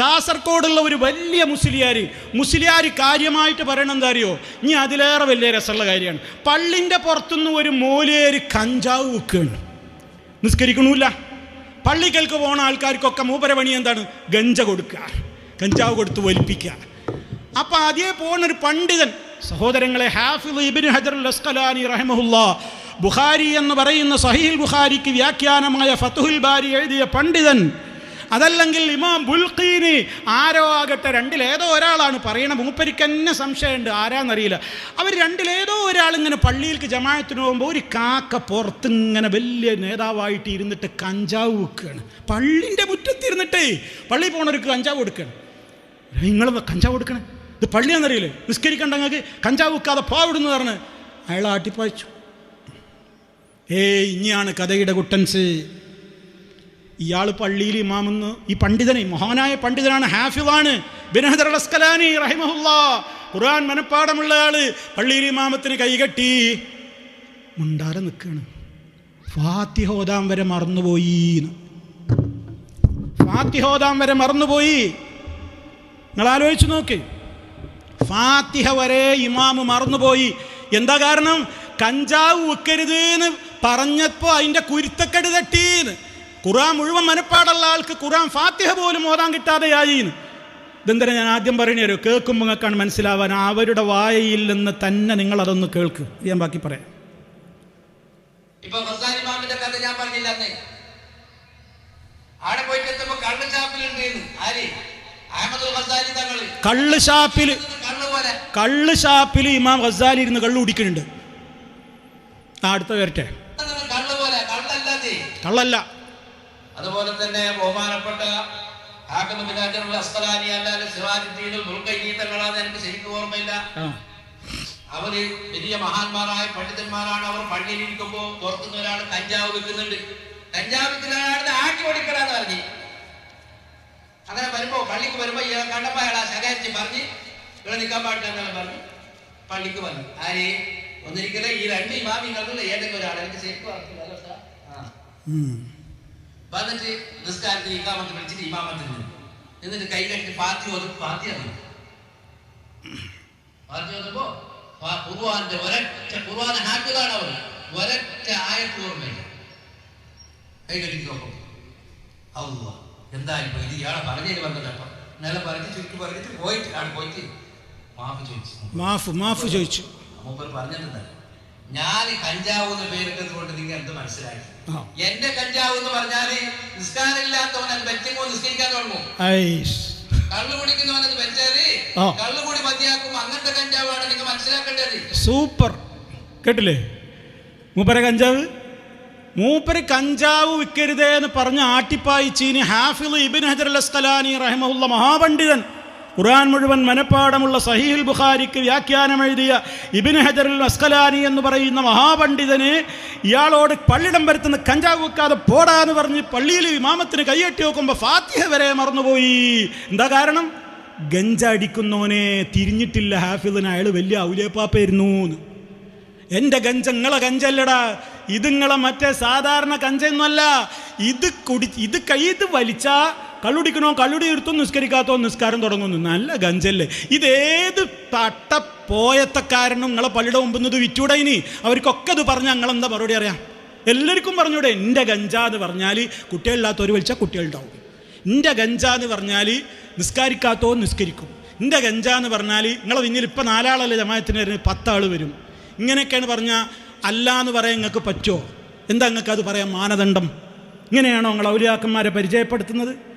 കാസർഗോഡുള്ള ഒരു വലിയ മുസ്ലിയാർ മുസ്ലിയാർ കാര്യമായിട്ട് പറയണം എന്താ അറിയോ ഇനി അതിലേറെ വലിയ രസമുള്ള കാര്യമാണ്. പള്ളിന്റെ പുറത്തുനിന്ന് ഒരു മോലേര് കഞ്ചാവ് വെക്കുകയാണ് നിസ്കരിക്കണമില്ല പള്ളിക്കൽക്ക് പോണ ആൾക്കാർക്കൊക്കെ മൂപ്പര പണി എന്താണ്? ഗഞ്ച കൊടുക്കുക. കഞ്ചാവ് കൊടുത്ത് വലിപ്പിക്കുക. അപ്പം അതേ പോണ ഒരു പണ്ഡിതൻ സഹോദരങ്ങളെ ഹാഫിദ് ഇബിൻ ഹജർ ലസ്കലാനി റഹമുല്ല ബുഖാരി എന്ന് പറയുന്ന സഹീൽ ബുഖാരിക്ക് വ്യാഖ്യാനമായ ഫത്തുഹുൽ ബാരി എഴുതിയ പണ്ഡിതൻ അതല്ലെങ്കിൽ ഇമാം ബുൽഖീനി ആരോ ആകട്ടെ രണ്ടിലേതോ ഒരാളാണ് പറയണ മൂപ്പരിക്ക് തന്നെ സംശയമുണ്ട്. ആരാന്നറിയില്ല. അവർ രണ്ടിലേതോ ഒരാൾ ഇങ്ങനെ പള്ളിയിലേക്ക് ജമായത്തിന് പോകുമ്പോൾ ഒരു കാക്ക പുറത്ത് ഇങ്ങനെ വലിയ നേതാവായിട്ട് ഇരുന്നിട്ട് കഞ്ചാവ് വെക്കുകയാണ് പള്ളിന്റെ മുറ്റത്തിരുന്നിട്ടേ പള്ളിയിൽ പോണവർക്ക് കഞ്ചാവ് കൊടുക്കണം നിങ്ങൾ കഞ്ചാവ് കൊടുക്കണേ? ഇത് പള്ളിയാണെന്നറിയില്ലേ നിസ്കരിക്കണ്ട ഞങ്ങൾക്ക് കഞ്ചാവ് വെക്കാതെ പോവിടുന്ന് പറഞ്ഞ് അയാൾ ആട്ടിപ്പായിച്ചു. ഏയ് ഇനിയാണ് കഥയുടെ കുട്ടൻസ്. ഇയാൾ പള്ളിയിൽ ഇമാമെന്ന് ഈ പണ്ഡിതനെ മഹാനായ പണ്ഡിതനാണ് ഹാഫിളാണ് ബിനഹദർ അസ്കലാനി റഹിമഹുല്ല. ഖുർആൻ മനപ്പാടമുള്ള ആൾ. പള്ളിയിൽ ഇമാമത്തിന് കൈകെട്ടി. മുണ്ടാരെ നിൽക്കുകയാണ് ഫാത്തിഹോദാം വരെ മറന്നുപോയി ഫാത്തിഹോദാം വരെ മറന്നുപോയി. നിങ്ങൾ ആലോചിച്ച് നോക്ക്. ഫാത്തിഹ വരെ ഇമാമ് മറന്നുപോയി. എന്താ കാരണം? കഞ്ചാവ് വെക്കരുത് എന്ന് പറഞ്ഞപ്പോൾ അതിന്റെ കുരുത്തക്കെട് തട്ടീന്ന്. ഖുറാൻ മുഴുവൻ മനപ്പാടുള്ള ആൾക്ക് ഖുറാൻ ഫാത്തിഹ പോലും ഓതാൻ കിട്ടാതെയായിന്ന് ഇതെന്തിനാ ഞാൻ ആദ്യം പറയണേരോ കേൾക്കുമ്പോൾ നിങ്ങൾക്കാണ് മനസ്സിലാവാൻ. അവരുടെ വായയിൽ നിന്ന് തന്നെ നിങ്ങൾ അതൊന്ന് കേൾക്ക് ഞാൻ ബാക്കി പറയാം. ഇപ്പൊ കഥ ഞാൻ പറഞ്ഞില്ല അന്നേ. ആടെ പോയിട്ട് എത്തുമ്പോ കള്ള്. ആര്? ഖസാനി കള്ള് ഷാപ്പിൽ കള്ള് ഷാപ്പിൽ ഇമാം ഹസാലി ഇരുന്ന് കള്ള് കുടിക്കുന്നുണ്ട്. ആ അടുത്ത വരട്ടെ. കള്ളല്ല. അതുപോലെ തന്നെ ബഹുമാനപ്പെട്ട തങ്ങളാന്ന് എനിക്ക് ശരിക്കും ഓർമ്മയില്ല. അവർ വലിയ മഹാന്മാരായ പണ്ഡിതന്മാരാണ്. അവർ പള്ളിയിൽ ഇരിക്കുമ്പോ പുറത്തുനിന്ന് ഒരാൾ കഞ്ചാവ് വെക്കുന്നുണ്ട് കഞ്ചാവ് വെക്കുന്ന ആട്ടി ഓടിക്കടാന്ന് പറഞ്ഞു. അങ്ങനെ വരുമ്പോ പള്ളിക്ക് വരുമ്പോ ഇയാൾ കണ്ടപ്പോ അയാൾ ആ ശകാരിച്ച് പറഞ്ഞ് ഇവിടെ നിൽക്കാൻ പാടില്ല എന്നാണ് പറഞ്ഞു. പള്ളിക്ക് വന്നു. ആര്? ഒന്നിരിക്കലേ ഈ രണ്ട് ഇമാമിങ്ങളിൽ ഏതെങ്കിലും ഒരാൾ എനിക്ക് ശരിക്കും അറിയില്ല. വന്നിട്ട് നിസ്കാരത്തിന് ഇക്കാമത്ത് വിളിച്ചിട്ട് ഇമാമത്തിൽ നിന്ന് എന്നിട്ട് കൈ കെട്ടി പാത്തി ഓതും പാത്തി അറിയും പാത്തി ഓതുമ്പോ ഖുർആന്റെ ഒരൊറ്റ ഖുർആൻ ഹാക്കിലാണ് അവർ ഒരൊറ്റ ആയത്ത് ഓർമ്മയില്ല കൈ കെട്ടി നോക്കും. അല്ല എന്തായാലും ഇത് ഇയാളെ പറഞ്ഞതിന് വന്നതട്ടോ നില പറഞ്ഞ് ചുരുക്കി പറഞ്ഞിട്ട് പോയിട്ട് ആണ് പോയിട്ട് മാഫ് ചോദിച്ചു. മാഫ് മാഫ് ചോദിച്ചു. മൂപ്പർ പറഞ്ഞിട്ടുണ്ട് ഞാൻ കഞ്ചാവ് എന്ന് പേരിട്ടത് കൊണ്ട് നിങ്ങൾ എന്ത് മനസ്സിലായി. എന്റെ കഞ്ചാവ് എന്ന് പറഞ്ഞാൽ നിസ്കാരമില്ലാത്തവൻ അത് വെച്ചുമ്പോ നിസ്കരിക്കാൻ തുടങ്ങും. കള്ളു കുടിക്കുന്നവൻ അത് വെച്ചാൽ ആ. കള്ളു കൂടി മതിയാക്കും. അങ്ങനത്തെ കഞ്ചാവാണ് നിങ്ങൾ മനസ്സിലാക്കേണ്ടത്. സൂപ്പർ. കേട്ടില്ലേ? മൂപ്പര കഞ്ചാവ്? മൂപ്പര് കഞ്ചാവ് വിൽക്കരുതേ എന്ന് പറഞ്ഞ് ആട്ടിപ്പായിച്ചീനി ഹാഫിൽ ഇബിൻ ഹജർ അസ്കലാനി റഹ്മുള്ള മഹാപണ്ഡിതൻ. ഖുർആൻ മുഴുവൻ മനപ്പാടമുള്ള സഹീൽ ബുഖാരിക്ക് വ്യാഖ്യാനം എഴുതിയ ഇബിൻ ഹജറിൽ അസ്കലാനി എന്ന് പറയുന്ന മഹാപണ്ഡിതന് ഇയാളോട് പള്ളിടം വരുത്തുന്ന കഞ്ചാവ് വെക്കാതെ പോടാ എന്ന് പറഞ്ഞ് പള്ളിയിൽ ഇമാമത്തിന് കൈയെട്ടി നോക്കുമ്പോൾ ഫാത്തിഹ വരെ മറന്നുപോയി. എന്താ കാരണം? ഗഞ്ച അടിക്കുന്നവനെ തിരിഞ്ഞിട്ടില്ല ഹാഫിദിന്. അയാൾ വലിയ ഔലിയപ്പാപ്പായിരുന്നു എന്ന്. എന്റെ ഗഞ്ച നിങ്ങളെ ഗഞ്ചല്ലടാ. ഇത് നിങ്ങളെ മറ്റേ സാധാരണ കഞ്ചയൊന്നുമല്ല ഇത് കുടി ഇത് കൈ ഇത് വലിച്ചാ കള്ളുടിക്കണോ കള്ളുടി നിർത്തും നിസ്കരിക്കാത്തോ നിസ്കാരം തുടങ്ങുന്നു. നല്ല ഗഞ്ചല്ലേ. ഇതേത് തട്ട പോയത്തക്കാരനും നിങ്ങളെ പള്ളിയുടെ മുമ്പ് ഇത് വിറ്റൂടെ ഇനി? അവർക്കൊക്കെ ഇത് പറഞ്ഞാൽ നിങ്ങളെന്താ മറുപടി അറിയാം? എല്ലാവർക്കും പറഞ്ഞൂടെ. എന്റെ ഗഞ്ച എന്ന് പറഞ്ഞാൽ കുട്ടികളില്ലാത്തവർ വിളിച്ചാൽ കുട്ടികളുണ്ടാവും. എന്റെ ഗഞ്ച എന്ന് പറഞ്ഞാൽ നിസ്കാരിക്കാത്തോ നിസ്കരിക്കും. എന്റെ ഗഞ്ച എന്ന് പറഞ്ഞാൽ നിങ്ങളെ പിന്നിൽ ഇപ്പം നാലാളല്ലേ ജമായത്തിന് വരുന്നത്? പത്താൾ വരും. ഇങ്ങനെയൊക്കെയാണ് പറഞ്ഞാൽ അല്ല എന്ന് പറയാൻ നിങ്ങൾക്ക് പറ്റുമോ എന്താ നിങ്ങൾക്ക് അത് പറയാം മാനദണ്ഡം? ഇങ്ങനെയാണോ നിങ്ങൾ ഔലിയാക്കന്മാരെ പരിചയപ്പെടുത്തുന്നത്?